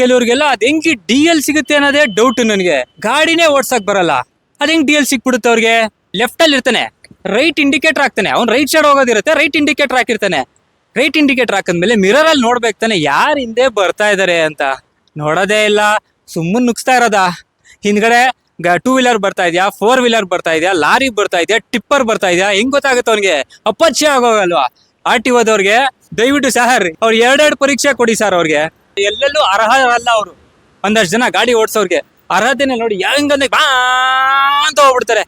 ಕೆಲವ್ರಿಗೆಲ್ಲ ಅದ್ ಹೆಂಗೆ D L ಸಿಗುತ್ತೆ ಅನ್ನೋದೇ ಡೌಟ್ ನನಗೆ. ಗಾಡಿನೇ ಓಡ್ಸಕ್ ಬರಲ್ಲ. ಅದ್ ಹೆಂಗ್ ಡಿ ಎಲ್ ಸಿಕ್ಬಿಡುತ್ತೆ ಅವ್ರಿಗೆ? ಲೆಫ್ಟ್ ಅಲ್ಲಿ ಇರ್ತಾನೆ. ರೈಟ್ ಇಂಡಿಕೇಟರ್ ಹಾಕ್ತಾನೆ. ಅವ್ನು ರೈಟ್ ಸೈಡ್ ಹೋಗೋದಿರುತ್ತೆ ರೈಟ್ ಇಂಡಿಕೇಟರ್ ಹಾಕಿರ್ತಾನೆ. ರೈಟ್ ಇಂಡಿಕೇಟರ್ ಹಾಕಿದ್ಮೇಲೆ ಮಿರರ್ ಅಲ್ಲಿ ನೋಡ್ಬೇಕು ತಾನೆ, ಯಾರು ಹಿಂದೆ ಬರ್ತಾ ಇದಾರೆ ಅಂತ. ನೋಡೋದೇ ಇಲ್ಲ. ಸುಮ್ಮನೆ ನುಗ್ಸ್ತಾ ಇರೋದ? ಹಿಂದ್ಗಡೆ ಟೂ ವೀಲರ್ ಬರ್ತಾ ಇದೆಯಾ ಫೋರ್ ವೀಲರ್ ಬರ್ತಾ ಇದೆಯಾ, ಲಾರಿ ಬರ್ತಾ ಇದೆಯಾ, ಟಿಪ್ಪರ್ ಬರ್ತಾ ಇದೆಯಾ, ಹೆಂಗ್ ಗೊತ್ತಾಗುತ್ತೆ ಅವ್ನಿಗೆ? ಅಪ್ಪಚ್ಚೆ ಆಗೋಗಲ್ವಾ? ಆರ್ ಟಿ ಓದವ್ರಿಗೆ ದಯವಿಟ್ಟು ಸರ್ ಅವ್ರು ಎರಡೆರಡು ಪರೀಕ್ಷೆ ಕೊಡಿ ಸರ್ ಅವ್ರಿಗೆ. ಎಲ್ಲೆಲ್ಲೂ ಅರ್ಹರಲ್ಲ ಅವರು. ಒಂದಷ್ಟು ಜನ ಗಾಡಿ ಓಡಿಸೋರ್ಗೆ ಅರ್ಹತೆನೆ ನೋಡಿ ಹೆಂಗಂದ್ರೆ ಬಾ ಅಂತ ಹೋಗ್ಬಿಡ್ತಾರೆ.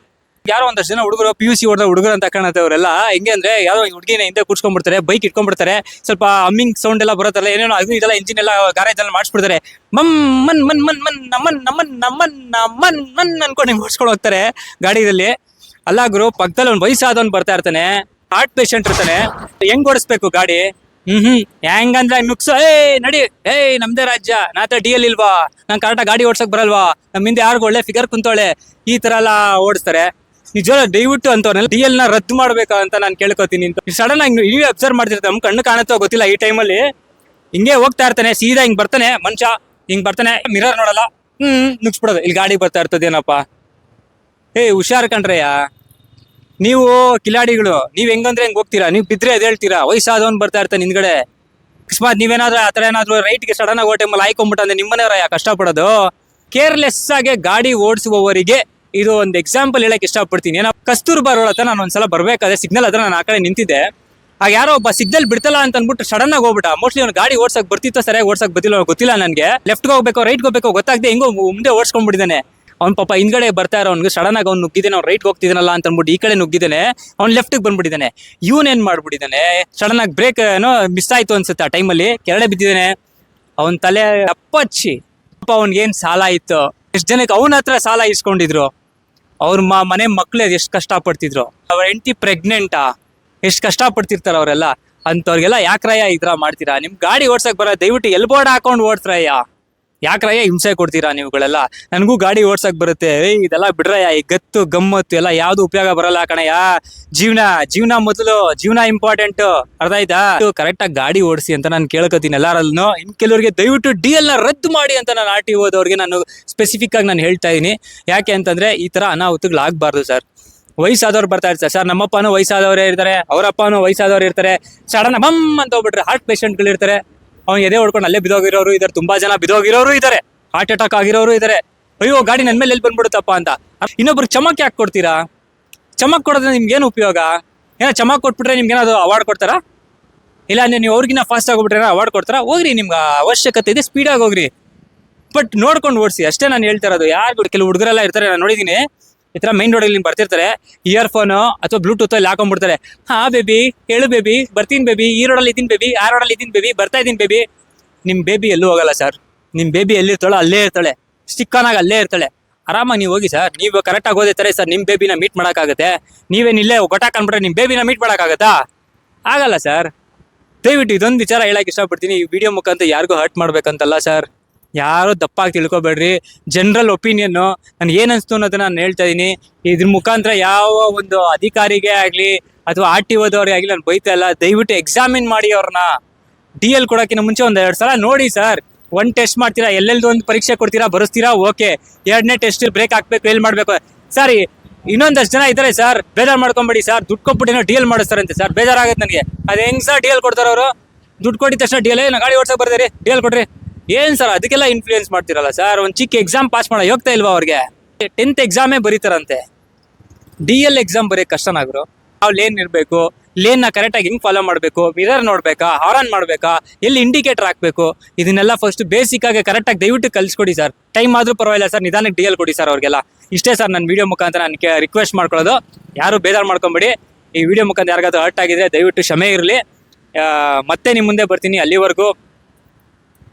ಯಾರೋ ಒಂದಷ್ಟು ಜನ ಹುಡುಗರು ಪಿ ಯು ಸಿ ಹೊಡೆದ ಹುಡುಗರು ಅಂತ ಕಾಣತ್ತೆ ಅವರೆಲ್ಲ. ಹೆಂಗೆ ಅಂದ್ರೆ ಯಾರೋ ಹುಡುಗಿನ ಹಿಂದೆ ಕೂಡ್ಸ್ಕೊಂಡ್ಬಿಡ್ತಾರೆ ಬೈಕ್ ಇಟ್ಕೊಂಡ್ಬಿಡ್ತಾರೆ, ಸ್ವಲ್ಪ ಅಮ್ಮಿಂಗ್ ಸೌಂಡ್ ಎಲ್ಲ ಬರುತ್ತಲ್ಲ, ಏನೇನೋ ಅದು ಇದೆಲ್ಲ ಇಂಜಿನ್ ಎಲ್ಲ ಗಾರೇಜ್ ಅಲ್ಲಿ ಮಾಡಿಸ್ಬಿಡ್ತಾರೆ. ಮಮ್, ಮನ್ ಮನ್ ಮನ್ ಮನ್, ನಮ್ಮನ್ ನಮ್ಮನ್ ನಮ್ಮನ್ ನಮ್ಮನ್, ಮನ್ ಅನ್ಕೊಂಡು ಹಿಂಗೆ ಓಡಿಸ್ಕೊಂಡು ಹೋಗ್ತಾರೆ ಗಾಡಿಯಲ್ಲಿ. ಅಲ್ಲ ಗುರು ಪಕ್ಕದಲ್ಲಿ ಒಂದು ವಯಸ್ಸಾದವನ್ ಬರ್ತಾ ಇರ್ತಾನೆ ಹಾರ್ಟ್ ಪೇಷಂಟ್ ಇರ್ತಾನೆ, ಹೆಂಗ್ ಓಡಿಸ್ಬೇಕು ಗಾಡಿ? ಹ್ಮ್ ಹ್ಮ್. ಹೆಂಗಂದ್ರೆ ಮಿಕ್ಸ್ ಏ, ನಡಿ. ಏಯ್ ನಮ್ದೇ ರಾಜ್ಯ. ನಾತ ಡಿ ಎಲ್ ಇಲ್ವಾ ನಂಗೆ ಕರೆಕ್ಟ್ ಗಾಡಿ ಓಡ್ಸಕ್ ಬರಲ್ವಾ? ನಮ್ಮ ಹಿಂದೆ ಯಾರಿಗೂ ಒಳ್ಳೆ ಫಿಗರ್ ಕುಂತೋಳೆ ಈ ತರ ಎಲ್ಲ ಓಡಿಸ್ತಾರೆ. ನಿಜ ದಯವಿಟ್ಟು ಅಂತವ್ರನ್ನೆಲ್ಲ ಡಿ ಎಲ್ನ ರದ್ದು ಮಾಡ್ಬೇಕಾ ಅಂತ ನಾನು ಕೇಳ್ಕೊತೀನಿ ಸಡನ್ ಆಗಿ ನೀವೇ ಅಬ್ಸರ್ವ್ ಮಾಡ್ತಿರ್ತಾರೆ, ನಮ್ ಕಣ್ಣು ಕಾಣುತ್ತೋ ಗೊತ್ತಿಲ್ಲ ಈ ಟೈಮಲ್ಲಿ ಹಿಂಗೆ ಹೋಗ್ತಾ ಇರ್ತಾನೆ, ಸೀದಾ ಹಿಂಗ್ ಬರ್ತಾನೆ, ಮನುಷ್ಯ ಹಿಂಗ್ ಬರ್ತಾನೆ ಮಿರರ್ ನೋಡಲ್ಲ. ಹ್ಮ್, ನುಗ್ಸ್ಬಿಡೋದು. ಇಲ್ಲಿ ಗಾಡಿ ಬರ್ತಾ ಇರ್ತದೇನಪ್ಪ. ಏ, ಹುಷಾರ್ ಕಣ್ರಯ್ಯ. ನೀವು ಕಿಲಾಡಿಗಳು, ನೀವ್ ಹೆಂಗಂದ್ರೆ ಹೆಂಗ್ ಹೋಗ್ತೀರಾ? ನೀವು ಬಿದ್ರೆ ಎದ್ದೇಳ್ತೀರಾ ವಯಸ್ಸಾದವನ್ ಬರ್ತಾ ಇರ್ತಾನೆ ನಿನ್ಗಡೆ ಅಕಸ್ಮಾತ್ ನೀವೇನಾದ್ರೂ ಆ ಥರ ಏನಾದ್ರು ರೈಟ್ಗೆ ಸಡನ್ ಆಗಿ ಟೈಮಲ್ಲಿ ಆಯ್ಕೊಂಡ್ಬಿಟ್ಟು ಅಂದ್ರೆ ನಿಮ್ಮನೆಯವರ ಕಷ್ಟಪಡೋದು? ಕೇರ್ಲೆಸ್ ಆಗಿ ಗಾಡಿ ಓಡಿಸುವವರಿಗೆ ಇದು ಒಂದು ಎಕ್ಸಾಂಪಲ್ ಹೇಳಕ್ ಇಷ್ಟಪಡ್ತೀನಿ. ಏನೋ ಕಸ್ತೂರ್ಬಾ ಹತ್ರ ನಾನು ಒಂದ್ಸಲ ಬರ್ಬೇಕಾದ್ರೆ ಸಿಗ್ನಲ್ ಹತ್ರ ನಾನು ಆ ಕಡೆ ನಿಂತಿದ್ದೆ. ಆಗ ಯಾರೋ ಒಬ್ಬ ಸಿಗ್ನಲ್ ಬಿಡ್ತಲ್ಲ ಅಂತ ಅಂದ್ಬಿಟ್ಟು ಸಡನ್ ಆಗಿ ಹೋಗ್ಬಿಟ್ಟ. ಮೋಸ್ಟ್ಲಿ ಅವ್ನು ಗಾಡಿ ಓಡ್ಸಕ್ ಬರ್ತಿತ್ತೋ ಸರಿಯಾಗಿ ಓಡ್ಸಕ್ ಬರ್ತಿಲ್ಲ ಗೊತ್ತಿಲ್ಲ ನನಗೆ. ಲೆಫ್ಟ್ ಹೋಗ್ಬೇಕು ರೈಟ್ ಹೋಗ್ಬೇಕು ಗೊತ್ತಾಗದೆ ಹೆಂಗೋ ಮುಂದೆ ಓಡಿಸ್ಕೊಂಡ್ಬಿಟ್ಟಿದ್ದಾನೆ. ಅವ್ನ ಪಾಪ ಹಿಂದ್ಗಡೆ ಬರ್ತಾ ಇರೋ ಅವ್ನಿಗೆ ಸಡನ್ ಆಗಿ ಅವ್ನು ನುಗ್ಗಿದ್ದಾನೆ, ಅವ್ನು ರೈಟ್ ಹೋಗ್ತಿದ್ದಾನಲ್ಲ ಅಂತ ಅಂದ್ಬಿಟ್ಟು ಈ ಕಡೆ ನುಗ್ಗಿದ್ದಾನೆ, ಅವ್ನು ಲೆಫ್ಟಿಗೆ ಬಂದ್ಬಿಟ್ಟಿದ್ದಾನೆ. ಇವನ್ ಏನ್ ಮಾಡ್ಬಿಟ್ಟಿದ್ದಾನೆ? ಸಡನ್ ಆಗಿ ಬ್ರೇಕ್ ಏನೋ ಮಿಸ್ ಆಯ್ತು ಅನ್ಸುತ್ತೆ ಆ ಟೈಮಲ್ಲಿ ಕೆರಳೆ ಬಿದ್ದಿದ್ದಾನೆ. ಅವನ ತಲೆ ಅಪ್ಪಚ್ಚಿ. ಪಾಪ ಅವ್ನಿಗೇನು ಸಾಲ ಇತ್ತು ಎಷ್ಟು ಜನಕ್ಕೆ ಅವನ ಹತ್ರ ಸಾಲ ಇಸ್ಕೊಂಡಿದ್ರು. ಅವ್ರ ಮ, ಮನೆ ಮಕ್ಳು ಎಷ್ಟು ಕಷ್ಟ ಪಡ್ತಿದ್ರು ಅವ್ರ ಹೆಂಡತಿ ಪ್ರೆಗ್ನೆಂಟಾ ಎಷ್ಟು ಕಷ್ಟ ಪಡ್ತಿರ್ತಾರ ಅವರೆಲ್ಲ? ಅಂಥವ್ರಿಗೆಲ್ಲ ಯಾಕ್ರಯ್ಯ ಈ ಥರ ಮಾಡ್ತೀರಾ? ನಿಮ್ ಗಾಡಿ ಓಡ್ಸಕ್ ಬರ, ದಯವಿಟ್ಟು ಎಲ್ಬೋರ್ಡ್ ಹಾಕೊಂಡು ಓಡ್ಸ್ರಯ್ಯ. ಯಾಕ್ರಯ್ಯ ಹಿಂಸೆ ಕೊಡ್ತೀರಾ ನೀವುಗಳೆಲ್ಲ? ನನಗೂ ಗಾಡಿ ಓಡ್ಸಕ್ ಬರುತ್ತೆ. ಏಯ್, ಇದೆಲ್ಲ ಬಿಡ್ರಯ್ಯ, ಈ ಗತ್ತು, ಗಮ್ಮತ್ತು ಎಲ್ಲ ಯಾವ್ದು ಉಪಯೋಗ ಬರಲ್ಲ ಕಣಯ್ಯ. ಜೀವನ ಜೀವನ ಮೊದಲು, ಜೀವನ ಇಂಪಾರ್ಟೆಂಟ್ ಅರ್ಥ ಆಯ್ತಾ ಕರೆಕ್ಟ್ ಆಗಿ ಗಾಡಿ ಓಡಿಸಿ ಅಂತ ನಾನು ಕೇಳ್ಕೊತೀನಿ ಎಲ್ಲಾರಲ್ಲೂ ಇನ್ ಕೆಲವರಿಗೆ ದಯವಿಟ್ಟು ಡಿ ಎಲ್ನ ರದ್ದು ಮಾಡಿ ಅಂತ ನಾನು ಆರ್ ಟಿ ಓದವ್ರಿಗೆ ನಾನು ಸ್ಪೆಸಿಫಿಕ್ ಆಗಿ ನಾನು ಹೇಳ್ತಾ ಇದೀನಿ. ಯಾಕೆ ಅಂತಂದ್ರೆ ಈ ತರ ಅನಾಹುತಗಳು ಆಗ್ಬಾರ್ದು ಸರ್. ವಯಸ್ಸಾದವ್ರು ಬರ್ತಾ ಇರ್ತಾರೆ ಸರ್. ನಮ್ಮಪ್ಪನೂ ವಯಸ್ಸಾದವರೇ ಇರ್ತಾರೆ, ಅವರಪ್ಪನೂ ವಯಸ್ಸಾದವ್ರು ಇರ್ತಾರೆ. ಸಡನ್ ಬಮ್ ಅಂತ ಹೋಗ್ಬಿಟ್ರೆ ಹಾರ್ಟ್ ಪೇಷಂಟ್ಗಳು ಇರ್ತಾರೆ. ಅವ್ನು ಎದೆ ಹೊಡ್ಕೊಂಡು ಅಲ್ಲೇ ಬಿದೋಗಿರೋರು ಇದಾರೆ, ತುಂಬಾ ಜನ ಬಿದೋಗಿರೋರು ಇದಾರೆ ಹಾರ್ಟ್ ಅಟ್ಯಾಕ್ ಆಗಿರೋರು ಇದಾರೆ. ಅಯ್ಯೋ, ಗಾಡಿ ನನ್ನ ಮೇಲೆ ಎಲ್ಲಿ ಬಂದ್ಬಿಡುತ್ತಪ್ಪ ಅಂತ. ಇನ್ನೊಬ್ರು ಚಮಕ್ ಯಾಕೆ ಕೊಡ್ತೀರಾ? ಚಮಕ್ ಕೊಡೋದ್ರೆ ನಿಮ್ಗೇನು ಉಪಯೋಗ? ಏನೋ ಚಮಕ್ ಕೊಟ್ಬಿಟ್ರೆ ನಿಮ್ಗೆ ಏನಾದ್ರು ಅವಾರ್ಡ್ ಕೊಡ್ತಾರಾ? ಇಲ್ಲ ನೀವು ಅವ್ರಿಗಿನ್ನ ಫಾಸ್ಟ್ ಆಗಿಬಿಟ್ರೆ ಅವಾರ್ಡ್ ಕೊಡ್ತಾರಾ? ಹೋಗ್ರಿ, ನಿಮ್ಗೆ ಅವಶ್ಯಕತೆ ಇದೆ ಸ್ಪೀಡಾಗಿ ಹೋಗ್ರಿ. ಬಟ್ ನೋಡ್ಕೊಂಡು ಓಡಿಸಿ, ಅಷ್ಟೇ ನಾನು ಹೇಳ್ತಾ ಇರೋದು. ಯಾರು ಕೆಲವು ಹುಡುಗರೆಲ್ಲ ಇರ್ತಾರೆ, ನಾನು ನೋಡಿದ್ದೀನಿ ಈ ಥರ ಮೈನ್ ರೋಡಲ್ಲಿ ಬರ್ತಿರ್ತಾರೆ. ಇಯರ್ ಫೋನು ಅಥವಾ ಬ್ಲೂಟೂತ್ ಅಲ್ಲಿ ಹಾಕೊಂಡ್ಬಿಡ್ತಾರೆ. ಹಾ ಬೇಬಿ ಹೇಳು ಬೇಬಿ ಬರ್ತೀನಿ ಬೇಬಿ ಈ ರೋಡಲ್ಲಿ ಇದ್ದೀನಿ ಬೇಬಿ ಆ ರೋಡಲ್ಲಿ ಇದ್ದೀನಿ ಬೇಬಿ ಬರ್ತಾ ಇದ್ದೀನಿ ಬೇಬಿ ನಿಮ್ಮ ಬೇಬಿ ಎಲ್ಲೂ ಹೋಗಲ್ಲ ಸರ್ ನಿಮ್ಮ ಬೇಬಿ ಎಲ್ಲಿರ್ತಾಳೋ ಅಲ್ಲೇ ಇರ್ತಾಳೆ. ಸ್ಟಿಕ್ಕನಾಗಿ ಅಲ್ಲೇ ಇರ್ತಾಳೆ. ಆರಾಮಾಗಿ ನೀವು ಹೋಗಿ ಸರ್ ನೀವು ಕರೆಕ್ಟಾಗಿ ಓದಿರ್ತಾರೆ ಸರ್ ನಿಮ್ಮ ಬೇಬಿನ ಮೀಟ್ ಮಾಡೋಕ್ಕಾಗತ್ತೆ. ನೀವೇನಿಲ್ಲೇ ಇಲ್ಲೇ ಗೊಟ್ಟಾಕ್ ಅಂದ್ಬಿಟ್ರೆ ನಿಮ್ಮ ಬೇಬಿನ ಮೀಟ್ ಮಾಡೋಕ್ಕಾಗತ್ತಾ? ಆಗಲ್ಲ ಸರ್ ದಯವಿಟ್ಟು ಇದೊಂದು ವಿಚಾರ ಹೇಳಕ್ಕೆ ಇಷ್ಟಪಡ್ತೀನಿ. ಈ ವಿಡಿಯೋ ಮುಖಾಂತರ ಯಾರಿಗೂ ಹರ್ಟ್ ಮಾಡ್ಬೇಕಂತಲ್ಲ ಸರ್ ಯಾರು ದಪ್ಪಾಗಿ ತಿಳ್ಕೊಬೇಡ್ರಿ. ಜನರಲ್ ಒಪಿನಿಯನ್ನು ನಾನು ಏನ್ ಅನ್ಸ್ತು ಅನ್ನೋದನ್ನ ನಾನು ಹೇಳ್ತಾ ಇದ್ದೀನಿ ಇದ್ರ ಮುಖಾಂತರ ಯಾವ ಒಂದು ಅಧಿಕಾರಿಗೆ ಆಗಲಿ, ಅಥವಾ ಆರ್ ಟಿ ಓದವ್ರಿಗೆ ಆಗಲಿ ನಾನು ಬೈತಾ ಇಲ್ಲ. ದಯವಿಟ್ಟು ಎಕ್ಸಾಮಿನ್ ಮಾಡಿ ಅವ್ರನ್ನ ಡಿ ಎಲ್ ಕೊಡೋಕ್ಕಿಂತ ಮುಂಚೆ ಒಂದು ಎರಡು ಸಲ ನೋಡಿ ಸರ್. ಒಂದು ಟೆಸ್ಟ್ ಮಾಡ್ತೀರಾ, ಎಲ್ಲೆಲ್ದು ಒಂದು ಪರೀಕ್ಷೆ ಕೊಡ್ತೀರಾ, ಬರೆಸ್ತೀರಾ, ಓಕೆ. ಎರಡನೇ ಟೆಸ್ಟ್ ಬ್ರೇಕ್ ಹಾಕ್ಬೇಕು ಎಲ್ಲಿ ಮಾಡಬೇಕು. ಸರ್, ಇನ್ನೊಂದಷ್ಟು ಜನ ಇದ್ದಾರೆ ಸರ್. ಬೇಜಾರ್ ಮಾಡ್ಕೊಂಬೇಡಿ ಸರ್. ದುಡ್ಡು ಕೊಟ್ಬಿಟ್ಟು ಡಿ ಎಲ್ ಮಾಡಿಸ್ತಾರಂತೆ ಸರ್. ಬೇಜಾರಾಗುತ್ತೆ ನನಗೆ. ಅದು ಹೆಂಗೆ ಸರ್ ಡಿ ಎಲ್ ಕೊಡ್ತಾರೆ ಅವರು? ದುಡ್ಡು ಕೊಟ್ಟಿದ ತಕ್ಷಣ ಡಿ ಎಲ್ ನಾ ಗಾಡಿ ಓಡ್ಸಕ್ ಬರ್ತೀರಿ ಡಿ ಎಲ್ ಕೊಡ್ರಿ. ಏನ್ ಸರ್, ಅದಕ್ಕೆಲ್ಲ ಇನ್ಫ್ಲೂಯೆನ್ಸ್ ಮಾಡ್ತಿರಲ್ಲ ಸರ್ ಒಂದ್ ಚಿಕ್ಕ ಎಕ್ಸಾಮ್ ಪಾಸ್ ಮಾಡೋ ಹೋಗ್ತಾ ಇಲ್ವಾ ಅವ್ರಿಗೆ? ಟೆಂತ್ ಎಕ್ಸಾಮೇ ಬರೀತಾರಂತೆ. ಡಿ ಎಲ್ ಎಕ್ಸಾಮ್ ಬರೀ ಕಷ್ಟನಾಗ್ರು ನಾವು ಲೇನ್ ಇರಬೇಕು ಕರೆಕ್ಟ್ ಆಗಿ ಹಿಂಗ್ ಫಾಲೋ ಮಾಡಬೇಕು ಮಿರರ್ ನೋಡ್ಬೇಕಾ, ಹಾರನ್ ಮಾಡ್ಬೇಕಾ, ಎಲ್ಲಿ ಇಂಡಿಕೇಟರ್ ಹಾಕ್ಬೇಕು, ಇದನ್ನೆಲ್ಲ ಫಸ್ಟ್ ಬೇಸಿಕ್ ಆಗಿ ಕರೆಕ್ಟ್ ಆಗಿ ದಯವಿಟ್ಟು ಕಲ್ಸ್ಕೊಡಿ ಸರ್ ಟೈಮ್ ಆದ್ರೂ ಪರವಾಗಿಲ್ಲ ಸರ್ ನಿಧಾನಕ್ಕೆ ಡಿ ಎಲ್ ಕೊಡಿ ಸರ್ ಅವ್ರಿಗೆಲ್ಲ. ಇಷ್ಟೇ ಸರ್ ನನ್ನ ವಿಡಿಯೋ ಮುಖಾಂತರ ನನಗೆ ರಿಕ್ವೆಸ್ಟ್ ಮಾಡ್ಕೊಳ್ಳೋದು. ಯಾರು ಬೇಜಾರ್ ಮಾಡ್ಕೊಂಬಿಡಿ. ಈ ವಿಡಿಯೋ ಮುಖಾಂತರ ಯಾರಿಗಾದ್ರೂ ಹರ್ಟ್ ಆಗಿದ್ರೆ ದಯವಿಟ್ಟು ಕ್ಷಮೆ ಇರಲಿ. ಮತ್ತೆ ನಿಮ್ಮ ಮುಂದೆ ಬರ್ತೀನಿ ಅಲ್ಲಿವರೆಗೂ.